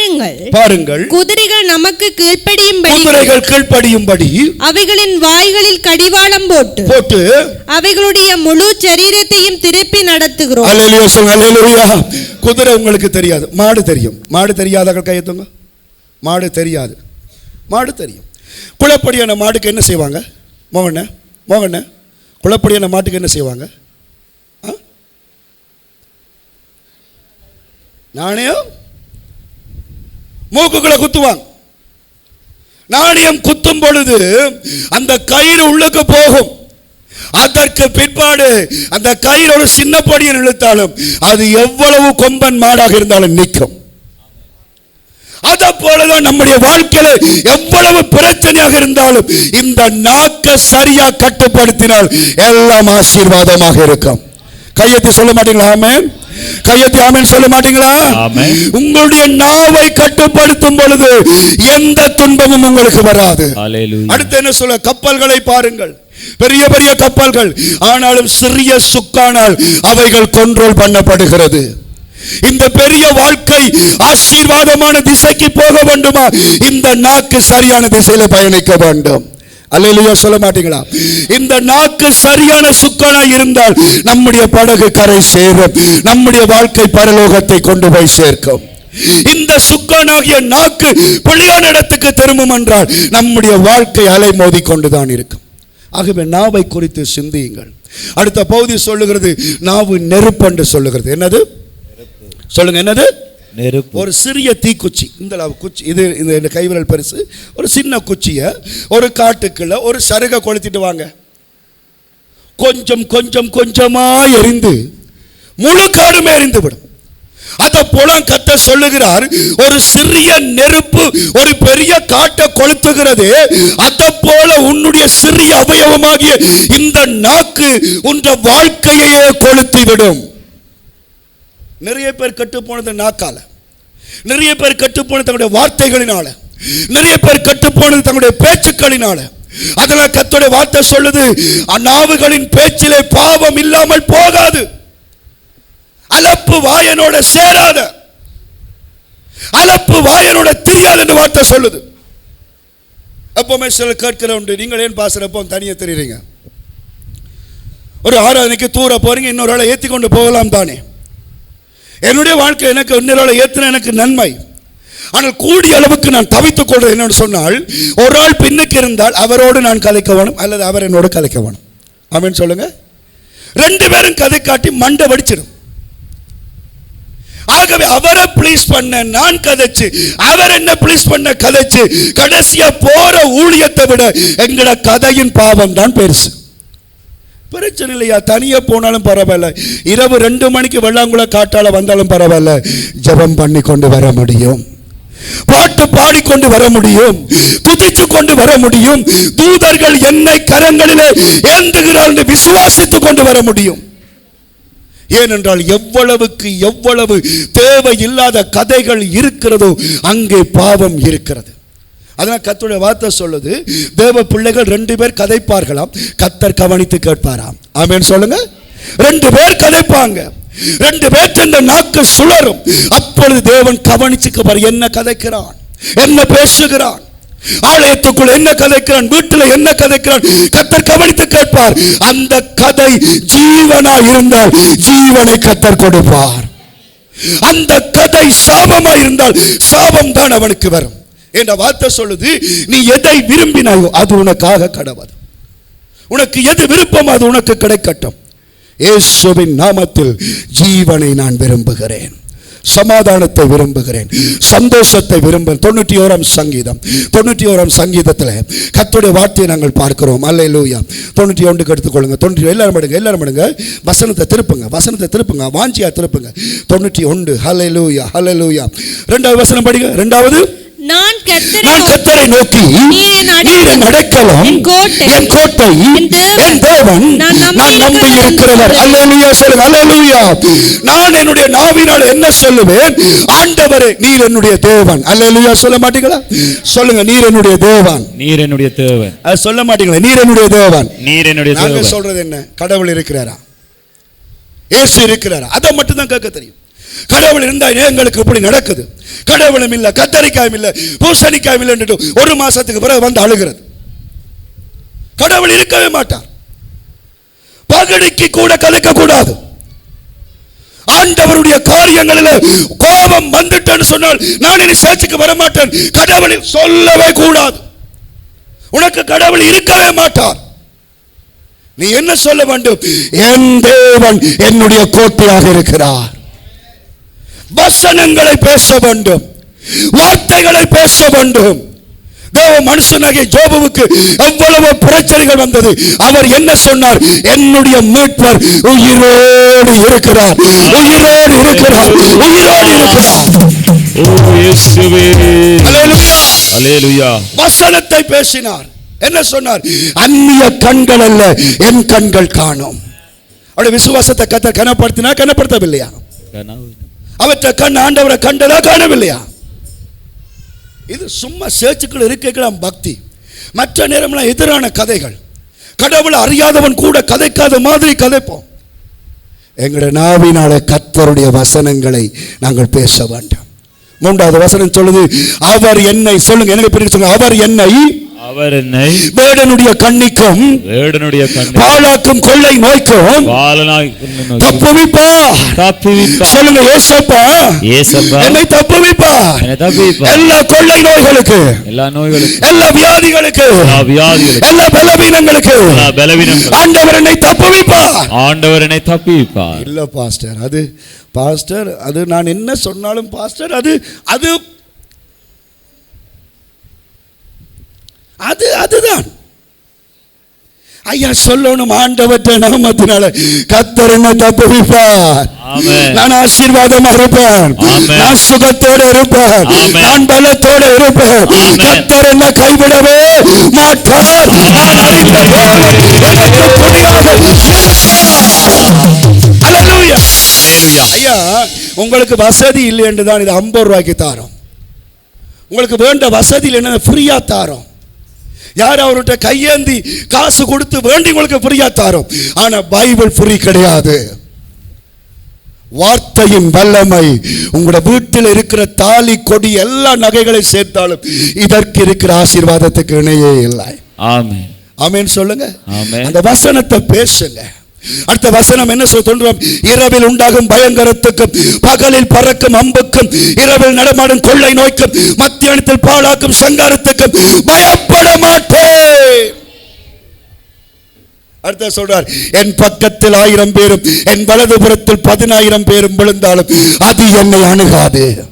பாருங்கள். பாருங்கள். குதிரைகள் நமக்கு கீழ்ப்படியும்படி குதிரைகள் கீழ்ப்படியும்படி அவைகளின் வாய்களில் கடிவாளம் போட்டு போட்டு அவைகளுடைய முழு சரீரத்தையும் திருப்பி நடத்துகிறோம். அல்லேலூயா சொல்லுங்க அல்லேலூயா. குதிரை உங்களுக்கு தெரியாது. மாடு தெரியும். மாடு தெரியாதவர்கள் கையெத்துங்க மாடு தெரியாது. மாடு தெரியும். குளப்படியான மாடுக்கு என்ன செய்வாங்க? மோகண்ண மோகண்ண குளப்படியான மாட்டுக்கு என்ன செய்வாங்க? நாணயம்? மூக்குக்குள்ள குத்துவாங்க. நாணயம் குத்தும் பொழுது அந்த கயிறு உள்ளுக்கு போகும். அதற்கு பிற்பாடு அந்த கயிறு ஒரு சின்ன படியில் இழுத்தாலும் அது எவ்வளவு கொம்பன் மாடாக இருந்தாலும் நிற்கும். அதை போலதான் நம்முடைய வாழ்க்கையில எவ்வளவு பிரச்சனையாக இருந்தாலும் இந்த நாக்க சரியா கட்டுப்படுத்தினால் எல்லாம் ஆசீர்வாதமாக இருக்கும். கையெத்தி சொல்ல மாட்டீங்களா? ஆமென். கையெத்தி ஆமென் சொல்ல மாட்டீங்களா. உங்களுடைய நாவை கட்டுப்படுத்தும் பொழுது எந்த துன்பமும் உங்களுக்கு வராது. அடுத்து என்ன சொல்ல? கப்பல்களை பாருங்கள். பெரிய பெரிய கப்பல்கள். ஆனாலும் சிறிய சுக்கானால் அவைகள் கண்ட்ரோல் பண்ணப்படுகிறது. இந்த பெரிய வாழ்க்கை ஆசீர்வாதமான திசைக்கு போக வேண்டுமா? இந்த நாக்கு சரியான திசையில பயணிக்க வேண்டும். அல்லையிலையோ சொல்ல மாட்டீங்களா? இந்த நாக்கு சரியான சுக்கனா இருந்தால் நம்முடைய படகு கரை சேரும். நம்முடைய வாழ்க்கை பரலோகத்தை கொண்டு போய் சேர்க்கும். இந்த சுக்கனாகிய நாக்கு பிள்ளையான இடத்துக்கு திரும்பும் என்றால் நம்முடைய வாழ்க்கை அலை மோதி கொண்டுதான் இருக்கும். ஆகவே நாவை குறித்து சிந்தியுங்கள். அடுத்த பகுதி சொல்லுகிறது நாவு நெருப்பு என்று சொல்லுகிறது. என்னது? சொல்லுங்க என்னது? நெருப்பு. ஒரு சிறிய தீக்குச்சி. இந்த அளவு குச்சி இது இந்த இந்த கைவிரல் பெருசு. ஒரு சின்ன குச்சியை ஒரு காட்டுக்குள்ள ஒரு சருகை கொளுத்திட்டு வாங்க. கொஞ்சம் கொஞ்சம் கொஞ்சமா எரிந்து முழு காடுமே எரிந்து விடும் அத போல கத்த சொல்லுகிறார் ஒரு சிறிய நெருப்பு ஒரு பெரிய காட்டை கொளுத்துகிறது. அதை போல உன்னுடைய சிறிய அவயவமாகிய இந்த நாக்கு உன்ற வாழ்க்கையையே கொளுத்தி விடும் நிறைய பேர் கெட்டு போனது நாக்கால. நிறைய பேர் கட்டுப்போன தங்களுடைய வார்த்தைகளினால நிறைய பேர் கட்டுப்போனது தங்களுடைய பேச்சுக்களினால. அதெல்லாம் கத்தோடைய வார்த்தை சொல்லுது அந்நாவுகளின் பேச்சிலே பாவம் இல்லாமல் போகாது. அலப்பு வாயனோட சேராத. அலப்பு வாயனோட தெரியாது என்று வார்த்தை சொல்லுது. எப்பவுமே சில கேட்கிற உண்டு நீங்கள் ஏன் பாசுறப்போ தனியாக தெரியுறீங்க? ஒரு ஆராதனைக்கு தூர போறீங்க இன்னொரு ஆளை ஏத்தி கொண்டு போகலாம் தானே. என்னுடைய வாழ்க்கை எனக்கு இன்னொரு ஏற்றின எனக்கு நன்மை. ஆனால் கூடிய அளவுக்கு நான் தவித்துக் கொள்றேன் என்னன்னு சொன்னால் ஒரு ஆள் பின்னுக்கு இருந்தால் அவரோடு நான் கலைக்க வேணும் அல்லது அவர் என்னோடு கலைக்க வேணும். அப்படின்னு சொல்லுங்க. ரெண்டு பேரும் கதை காட்டி மண்டை வடிச்சிடும் ஆகவே அவரை ப்ளீஸ் பண்ண நான் கதைச்சு அவர் என்ன ப்ளீஸ் பண்ண கதைச்சு கடைசியா போற ஊழியத்தை விட எங்கட கதையின் பாவம் தான் பெருசு. பிரச்சனை இல்லையா தனியாக போனாலும் பரவாயில்ல. இரவு ரெண்டு மணிக்கு வெள்ளாங்குள காட்டால் வந்தாலும் பரவாயில்ல. ஜெபம் பண்ணி கொண்டு வர முடியும். பாட்டு பாடிக்கொண்டு வர முடியும். துதிச்சு கொண்டு வர முடியும். தூதர்கள் என்னை கரங்களிலே ஏந்துகிறார் என்று கொண்டு வர முடியும். ஏனென்றால் எவ்வளவுக்கு எவ்வளவு தேவையில்லாத கதைகள் இருக்கிறதோ அங்கே பாவம் இருக்கிறது. அதனால் கத்துடைய வார்த்தை சொல்லுது தேவ பிள்ளைகள் ரெண்டு பேர் கதைப்பார்களாம். கத்தர் கவனித்து கேட்பாராம். ஆமேன்னு சொல்லுங்க. ரெண்டு பேர் கதைப்பாங்க. ரெண்டு பேர் இந்த நாக்கு சுழரும் அப்பொழுது தேவன் கவனிச்சுக்கு என்ன கதைக்கிறான்? என்ன பேசுகிறான்? ஆலயத்துக்குள் என்ன கதைக்கிறான்? வீட்டில் என்ன கதைக்கிறான்? கத்தர் கவனித்து கேட்பார். அந்த கதை ஜீவனா இருந்தால் ஜீவனை கத்தர் கொடுப்பார். அந்த கதை சாபமா இருந்தால் சாபம் தான் அவனுக்கு வரும். என்ற வார்த்தை சொல்லுது நீ எதை விரும்பினாயோ அது உனக்காக கடவுள். உனக்கு எது விருப்பம் அது உனக்கு கிடைக்கட்டும். இயேசுவின் நாமத்தில் ஜீவனை நான் விரும்புகிறேன். சமாதானத்தை விரும்புகிறேன். சந்தோஷத்தை விரும்ப தொண்ணூற்றி ஓராம் சங்கீதம். தொண்ணூற்றி ஓராம் சங்கீதத்தில் கத்துடைய வார்த்தையை நாங்கள் பார்க்கிறோம். அல்ல லூயா தொண்ணூற்றி ஒன்றுக்கு எடுத்துக்கொள்ளுங்க. தொண்ணூற்றி எல்லாரும் எடுங்க எல்லாரும் எடுங்க. வசனத்தை திருப்புங்க வசனத்தை திருப்புங்க வாஞ்சியா திருப்புங்க. தொண்ணூற்றி ஒன்று. ஹலை லூயா ஹலை லூயா ரெண்டாவது வசனம் படிங்க. ரெண்டாவது. நான் கத்தரை நோக்கி நீர் என் கோட்டை, என் தேவன், நான் நம்பி இருக்கிறவர் அல்லேலூயா சொல்லுங்க அல்லேலூயா நான் என்னுடைய நாவினால் என்ன சொல்லுவேன்? ஆண்டவரே நீர் என்னுடைய தேவன். அல்லேலூயா சொல்ல மாட்டீங்களா? சொல்லுங்க நீர் என்னுடைய தேவன். நீர் என்னுடைய தேவன். அது சொல்ல மாட்டீங்களா? நீர் என்னுடைய தேவன். நீர் என்னுடைய தேவன். சொல்றது என்ன? கடவுள் இருக்கிறாரா? இயேசு இருக்கிறாரா? அதை மட்டும் தான் கேட்க தெரியும். கடவுள் இருந்தால் எங்களுக்கு இப்படி நடக்குது. கடவுளும் இல்லை கத்தரிக்காயும் இல்ல பூசணிக்காயும் இல்லைன்னு ஒரு மாசத்துக்கு பிறகு வந்து அழுகிறது. கடவுள் இருக்கவே மாட்டார். பகடிக்கு கூட கலக்க கூடாது. ஆண்டவருடைய காரியங்களில் கோபம் வந்துட்டேன்னு சொன்னால் நான் இனி சேர்ச்சுக்கு வர மாட்டேன் கடவுளை சொல்லவே கூடாது. உனக்கு கடவுள் இருக்கவே மாட்டார். நீ என்ன சொல்ல வேண்டும்? என் தேவன் என்னுடைய கோட்டையாக இருக்கிறார். வசனங்களை பேச வேண்டும். வார்த்தைகளை பேச வேண்டும். தேவ மனுஷனாகிய ஜோபுவுக்கு எவ்வளவு பிரச்சனைகள் வந்தது. அவர் என்ன சொன்னார்? என்னுடைய மீட்பர் உயிரோடு இருக்கிறார். உயிரோடு இருக்கிறார். உயிரோடு இருக்கிறார். வசனத்தை பேசினார். என்ன சொன்னார்? அந்நிய கண்கள் அல்ல என் கண்கள் காணும். அவருடைய விசுவாசத்தை கத்த கனப்படுத்தினா கனப்படுத்தவில்லையா? அவற்றை கண் ஆண்டவரை கண்டதா காணவில்லையா? இது சும்மா சேர்ச்சுக்கள் இருக்கலாம் பக்தி. மற்ற நேரம்லாம் எதிரான கதைகள். கடவுளை அறியாதவன் கூட கதைக்காத மாதிரி கதைப்போம். எங்களுடைய நாவினால கத்தருடைய வசனங்களை நாங்கள் பேச வேண்டாம். மூன்றாவது வசனம் சொல்லுது அவர் என்னை சொல்லுங்க எனக்கு பிரிக்க சொல்லுங்க அவர் என்னை அவர் என்னை வேடனுடைய கண்ணிக்கும் வேடனுடைய கண்ணை பாழாக்கும் கொள்ளை நோய்க்கும் பாலனாய் நோக்கி தப்புவிப்பார் தப்புவிப்பார் சொல்லுங்க ஏசப்பா. ஏசப்பா. என்னை தப்புவிப்பார் என்னை தப்புவிப்பார் எல்லா கொள்ளை நோய்களுக்கு எல்லா நோய்களுக்கும் எல்லா வியாதிகளுக்கு எல்லா வியாதிகளுக்கும் எல்லா பலவீனங்களுக்கு எல்லா பலவீனங்களுக்கும் ஆண்டவர் என்னை தப்புவிப்பார் ஆண்டவர் என்னை தப்புவிப்பார் இல்ல பாஸ்டர் அது பாஸ்டர் அது நான் என்ன சொன்னாலும் பாஸ்டர் அது அது அது அதுதான். ஐயா சொல்லணும் ஆண்டவற்ற நாமத்தினால கத்தர் என்ன தப்புவிப்பார். நான் ஆசீர்வாதமா இருப்பேன். நான் சுகத்தோட இருப்பேன். நான் பலத்தோட இருப்பேன். கத்தர் என்ன கைவிடவே மாட்டார். நான் அறிந்த தேவன் எனக்கு துணையாக ஐயா உங்களுக்கு வசதி இல்லை என்று தான் இது ஐம்பது ரூபாய்க்கு தாரோம். உங்களுக்கு வேண்ட வசதி இல்லைன்னா ஃப்ரீயா தாரோம். யார் அவர்கிட்ட கையேந்தி காசு கொடுத்து வேண்டி உங்களுக்கு ஃப்ரீயா தாரோம். ஆனா பைபிள் ஃப்ரீ கிடையாது. வார்த்தையின் வல்லமை உங்களோட வீட்டில் இருக்கிற தாலி கொடி எல்லா நகைகளை சேர்த்தாலும் இதற்கு இருக்கிற ஆசீர்வாதத்துக்கு இணையே இல்லை. ஆமென். ஆமென் சொல்லுங்க. அந்த வசனத்தை பேசுங்க. அடுத்த வசனம் என்ன சொல்ல தோன்றும்? இரவில் உண்டாகும் பயங்கரத்துக்கும் பகலில் பறக்கும் அம்புக்கும் இரவில் நடமாடும் கொள்ளை நோய்க்கும் மத்தியானத்தில் பாழாக்கும் சங்காரத்துக்கும் பயப்பட மாட்டேன். அடுத்த சொல்றார் என் பக்கத்தில் ஆயிரம் பேரும் என் வலதுபுறத்தில் பதினாயிரம் பேரும் விழுந்தாலும் அது என்னை அணுகாது.